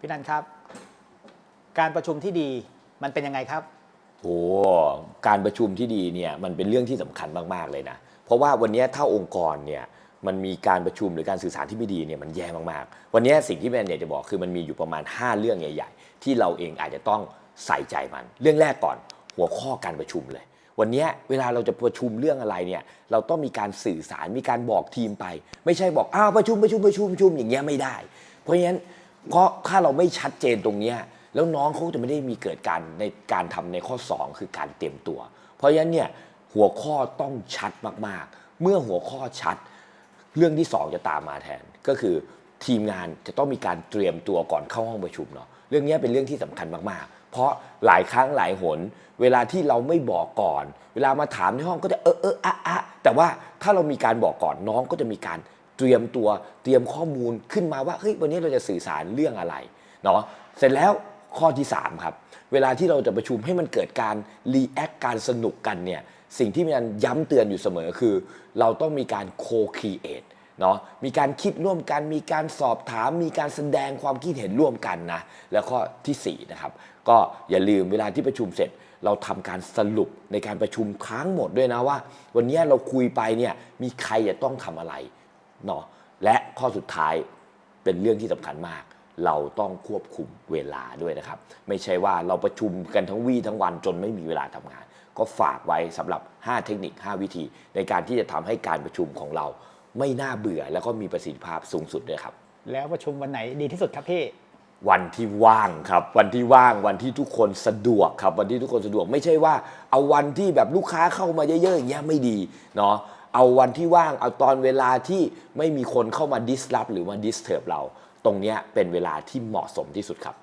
พี่นันครับ การประชุมที่ดีมันเป็นยังไงครับ โอ้การประชุมที่ดีเนี่ยมันเป็นเรื่องที่สำคัญมาก ๆ เลยนะ เพราะว่าวันนี้ถ้าองค์กรเนี่ยมันมีการประชุมหรือการสื่อสารที่ไม่ดีเนี่ยมันแย่มากๆ วันนี้สิ่งที่แมนอยากจะบอกคือมันมีอยู่ประมาณ 5 เรื่องใหญ่ ๆ ที่เราเองอาจจะต้องใส่ใจมัน เรื่องแรกก่อนหัวข้อการประชุมเลย วันนี้เวลาเราจะประชุมเรื่องอะไรเนี่ยเราต้องมีการสื่อสารมีการบอกทีมไป ไม่ใช่บอกอ้าวประชุมประชุมประชุมประชุมอย่างเงี้ยไม่ได้ เพราะฉะนั้น เพราะถ้าเราไม่ชัดเจนตรงเนี้ยแล้วน้องเขาจะไม่ได้มีเกิดการในการทำในข้อ 2 คือการเตรียมตัว เพราะฉะนั้นเนี่ยหัวข้อต้องชัดมากๆ เมื่อหัวข้อชัด เรื่องที่ 2 จะตามมาแทน ก็คือทีมงานจะต้องมีการเตรียมตัวก่อนเข้าห้องประชุมเนาะเรื่องนี้เป็นเรื่องที่สำคัญมากๆ เพราะหลายครั้งหลายหน เวลาที่เราไม่บอกก่อน เวลามาถามในห้องก็จะเออเอออะอะแต่ว่าถ้าเรามีการบอกก่อนน้องก็จะมีการ เตรียมตัวเตรียมข้อมูลขึ้นมาว่าเฮ้ยวันนี้เราจะสื่อสารเรื่องอะไรเนาะเสร็จแล้วข้อที่ 3 ครับ เวลาที่เราจะประชุมให้มันเกิดการรีแอคการสนุกกันเนี่ยสิ่งที่มันย้ำเตือนอยู่เสมอคือ เราต้องมีการโคค e เอทเนาะมีการคิดร่วมกันมีการสอบถาม มีการแสดงความคิดเห็นร่วมกันนะแล้วข้อทีสี่4นะครับก็อย่าลืมเวลาที่ประชุมเสร็จ เราทำการสรุปในการประชุมทั้งหมดด้วยนะว่า วันนี้เราคุยไปเนี่ยมีใครจะต้องทำอะไร เนาะและข้อสุดท้ายเป็นเรื่องที่สำคัญมาก เราต้องควบคุมเวลาด้วยนะครับ ไม่ใช่ว่าเราประชุมกันทั้งวี่ทั้งวันจนไม่มีเวลาทำงาน ก็ฝากไว้สำหรับ 5 เทคนิค 5 วิธี ในการที่จะทำให้การประชุมของเรา ไม่น่าเบื่อแล้วก็มีประสิทธิภาพสูงสุดด้วยครับ แล้วประชุมวันไหนดีที่สุดครับพี่วันที่ว่างครับ วันที่ว่างวันที่ทุกคนสะดวกครับ วันที่ทุกคนสะดวกไม่ใช่ว่า เอาวันที่แบบลูกค้าเข้ามาเยอะๆอย่างเงี้ยไม่ดีเนาะ เอาวันที่ว่างเอาตอนเวลาที่ไม่มีคนเข้ามาดิส랩หรือมาดิสเทิร์บเรา ตรงนี้เป็นเวลาที่เหมาะสมที่สุดครับ